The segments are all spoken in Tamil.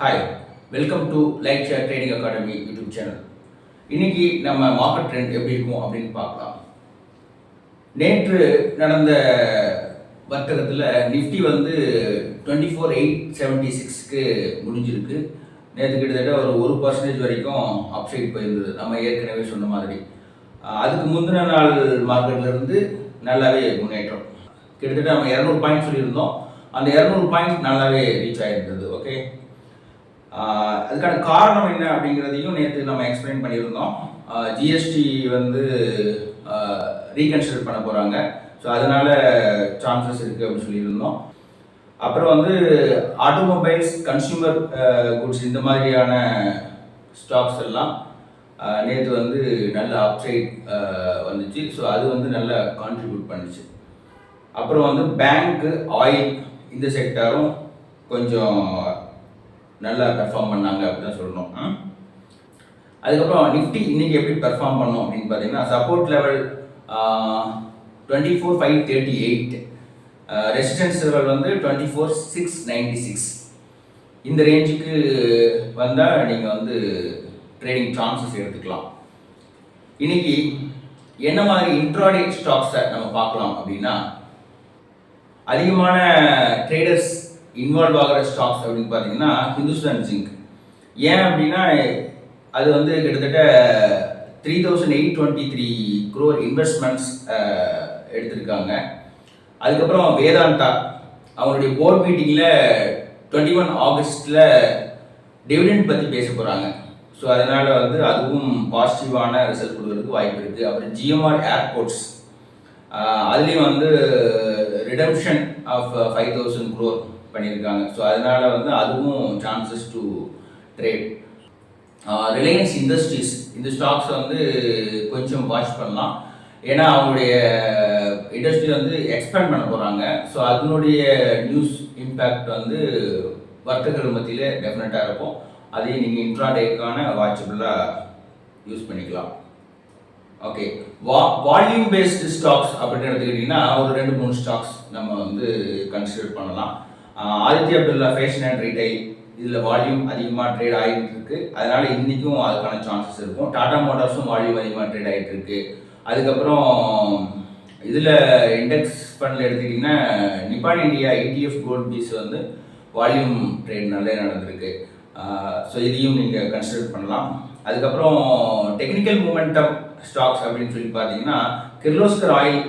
Hi welcome to like share trading academy YouTube channel இன்னைக்கு நம்ம மார்க்கெட் ட்ரெண்ட் எப்படி இருக்கும் அப்படின்னு பார்க்கலாம். நேற்று நடந்த வர்த்தகத்தில் நிஃப்டி வந்து டுவெண்ட்டி ஃபோர் எயிட் செவன்ட்டி சிக்ஸ்க்கு முடிஞ்சிருக்கு. நேற்று கிட்டத்தட்ட ஒரு ஒரு பர்சன்டேஜ் வரைக்கும் அப்சைட் போயிருந்தது. நம்ம ஏற்கனவே சொன்ன மாதிரி. அதுக்கு முந்தின நாள் மார்க்கெட்லேருந்து நல்லாவே முன்னேற்றம். கிட்டத்தட்ட நம்ம இரநூறு பாயிண்ட் சொல்லியிருந்தோம். அந்த இரநூறு பாயிண்ட் நல்லாவே ரீச் ஆகிருந்தது ஓகே அதுக்கான காரணம் என்ன அப்படிங்கிறதையும் நேற்று நம்ம எக்ஸ்பிளைன் பண்ணியிருந்தோம். ஜிஎஸ்டி வந்து ரீகன்சிடர் பண்ண போகிறாங்க ஸோ அதனால சான்சஸ் இருக்குது அப்படின்னு சொல்லியிருந்தோம். அப்புறம் வந்து ஆட்டோமொபைல்ஸ் கன்சியூமர் குட்ஸ் இந்த மாதிரியான ஸ்டாக்ஸ் எல்லாம் நேற்று வந்து நல்ல அப்சைட் வந்துச்சு. ஸோ அது வந்து நல்லா கான்ட்ரிபியூட் பண்ணுச்சு. அப்புறம் வந்து பேங்க்கு ஆயில் இந்த செக்டாரும் கொஞ்சம் நல்லா பெர்ஃபார்ம் பண்ணாங்க அப்படின்னு சொல்லணும். அதுக்கப்புறம் நிஃப்டி இன்னைக்கு எப்படி பெர்ஃபார்ம் பண்ணோம் அப்படின்னு பார்த்தீங்கன்னா support level twenty four five thirty eight resistance level வந்து twenty four six ninety six இந்த ரேஞ்சுக்கு வந்தால் நீங்கள் வந்து ட்ரேடிங் சான்சஸ் எடுத்துக்கலாம். இன்னைக்கு என்ன மாதிரி இன்ட்ராடே ஸ்டாக்ஸை நம்ம பார்க்கலாம் அப்படின்னா அதிகமான ட்ரேடர்ஸ் இன்வால்வ் ஆகிற ஸ்டாக்ஸ் அப்படின்னு பார்த்தீங்கன்னா ஹிந்துஸ்தான் ஜிங்க் ஏன் அப்படின்னா அது வந்து கிட்டத்தட்ட three thousand eight twenty three crore investments எடுத்திருக்காங்க. அதுக்கப்புறம் வேதாந்தா அவங்களுடைய போர்ட் மீட்டிங்கில் டுவெண்ட்டி ஒன் ஆகஸ்டில் டிவிடெண்ட் பற்றி பேச போகிறாங்க ஸோ அதனால் வந்து அதுவும் பாசிட்டிவான ரிசல்ட் கொடுக்கறதுக்கு வாய்ப்பு இருக்குது அப்புறம் ஜிஎம்ஆர் ஏர்போர்ட்ஸ் அதுலேயும் வந்து redemption of five thousand crore பண்ணியிருக்காங்க. ஸோ அதனால் வந்து அதுவும் chances to trade Reliance Industries இந்த ஸ்டாக்ஸ் வந்து கொஞ்சம் வாட்ச் பண்ணலாம். ஏன்னா அவங்களுடைய இண்டஸ்ட்ரி வந்து எக்ஸ்பேண்ட் பண்ண போகிறாங்க ஸோ அதனுடைய நியூஸ் இம்பேக்ட் வந்து வர்த்தகர்கள் மத்தியில் டெஃபினட்டாக இருக்கும். அதையும் நீங்கள் இன்ட்ராடேக்கான வாட்சபிளாக யூஸ் பண்ணிக்கலாம். ஓகே வா வால்யூம் பேஸ்டு ஸ்டாக்ஸ் அப்படின்னு எடுத்துக்கிட்டிங்கன்னா ஒரு ரெண்டு மூணு ஸ்டாக்ஸ் நம்ம வந்து கன்சிடர் பண்ணலாம். Aditya Abdullah Birla fashion and retail இதில் வால்யூம் அதிகமாக ட்ரேட் ஆகிட்டு இருக்கு. அதனால இன்றைக்கும் அதுக்கான சான்சஸ் இருக்கும். டாடா மோட்டார்ஸும் வால்யூம் அதிகமாக ட்ரேட் ஆகிட்டு இருக்கு. அதுக்கப்புறம் இதில் இண்டெக்ஸ் ஃபண்டில் எடுத்துக்கிட்டிங்கன்னா Nippon India ETF gold BeES வந்து வால்யூம் ட்ரேட் நல்லா நடந்திருக்கு. ஸோ இதையும் நீங்கள் கன்சிடர் பண்ணலாம். அதுக்கப்புறம் டெக்னிக்கல் மூமெண்டம் ஸ்டாக்ஸ் அப்படின்னு சொல்லி பார்த்தீங்கன்னா கிர்லோஸ்கர் ஆயில்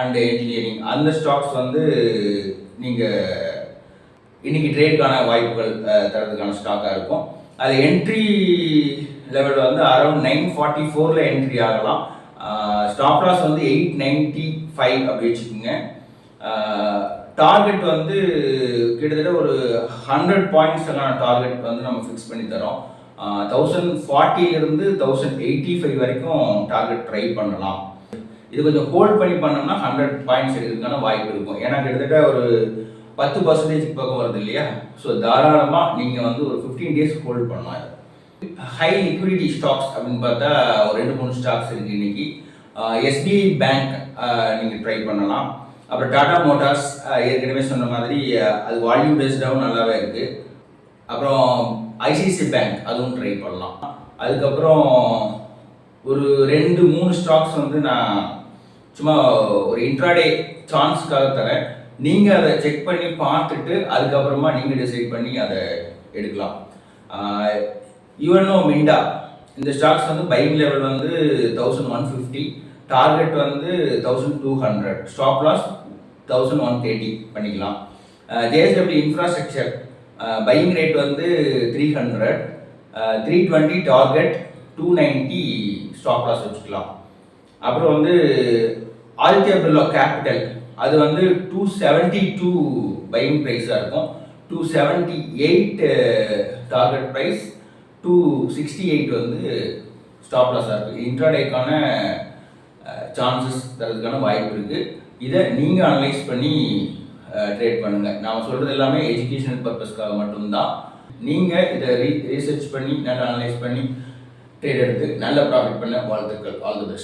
அண்ட் இன்ஜினியரிங் அந்த ஸ்டாக்ஸ் வந்து நீங்கள் இன்னைக்கு ட்ரேட்கான வாய்ப்புகள் தரதுக்கான ஸ்டாக்காக இருக்கும். அது என்ட்ரி லெவல் வந்து அரௌண்ட் நைன் ஃபார்ட்டி ஃபோரில் என்ட்ரி ஆகலாம். ஸ்டாப் லாஸ் வந்து எயிட் நைன்ட்டி ஃபைவ் அப்படி வச்சுக்கோங்க. டார்கெட் வந்து கிட்டத்தட்ட ஒரு ஹண்ட்ரட் பாயிண்ட்ஸ்க்கான டார்கெட் வந்து நம்ம ஃபிக்ஸ் பண்ணி தரோம். தௌசண்ட் ஃபார்ட்டிலிருந்து தௌசண்ட் எயிட்டி ஃபைவ் வரைக்கும் டார்கெட் ட்ரை பண்ணலாம். இது கொஞ்சம் ஹோல்ட் பண்ணி பண்ணோம்னா ஹண்ட்ரட் பாயிண்ட்ஸ் எடுக்கிறதுக்கான வாய்ப்பு இருக்கும். ஏன்னா கிட்டத்தட்ட ஒரு பத்து பர்சன்டேஜ் பக்கம் வருது இல்லையா? ஸோ தாராளமாக நீங்கள் வந்து ஒரு ஃபிஃப்டீன் டேஸ் ஹோல்ட் பண்ணலாம் ஹை லிக்விடிட்டி ஸ்டாக்ஸ் அப்படின்னு பார்த்தா ஒரு ரெண்டு மூணு ஸ்டாக்ஸ் இருக்கு இன்னைக்கு. எஸ்பிஐ பேங்க் நீங்கள் ட்ரை பண்ணலாம். அப்புறம் டாடா மோட்டார்ஸ் ஏற்கனவே சொன்ன மாதிரி அது வால்யூம் பேஸ்டாகவும் நல்லாவே இருக்குது அப்புறம் ஐசிஐசி பேங்க் அதுவும் ட்ரை பண்ணலாம். அதுக்கப்புறம் ஒரு ரெண்டு மூணு ஸ்டாக்ஸ் வந்து நான் சும்மா ஒரு இன்ட்ராடே சான்ஸ்க்காக தரேன். நீங்கள் அதை செக் பண்ணி பார்த்துட்டு அதுக்கப்புறமா நீங்கள் டிசைட் பண்ணி அதை எடுக்கலாம். யுவனோ மிண்டா இந்த ஸ்டாக்ஸ் வந்து பைக் லெவல் வந்து தௌசண்ட் ஒன் ஃபிஃப்டி டார்கெட் வந்து thousand two hundred stop loss thousand one thirty பண்ணிக்கலாம். ஜேஎஸ்டபிள்யூ இன்ஃப்ராஸ்ட்ரக்சர் பையிங் ரேட் வந்து three hundred three twenty target two ninety stop loss வச்சுக்கலாம். அப்புறம் வந்து ஆதித்யா கேபிட்டல் அது வந்து டூ செவன்ட்டி டூ பையிங் ப்ரைஸாக இருக்கும். Two seventy eight target price two sixty eight வந்து ஸ்டாப் லாஸாக இருக்குது இன்ட்ராடேக்கான சான்சஸ் தரதுக்கான வாய்ப்பு இருக்குது இதை நீங்கள் அனலைஸ் பண்ணி ட்ரேட் பண்ணுங்கள் நாம் சொல்கிறது எல்லாமே எஜுகேஷனல் பர்பஸ்க்காக மட்டும்தான். நீங்கள் இதை ரீ ரீசர்ச் பண்ணி நல்லா அனலைஸ் பண்ணி ட்ரேட் எடுத்து நல்ல ப்ராஃபிட் பண்ண வாழ்த்துக்கள். All the best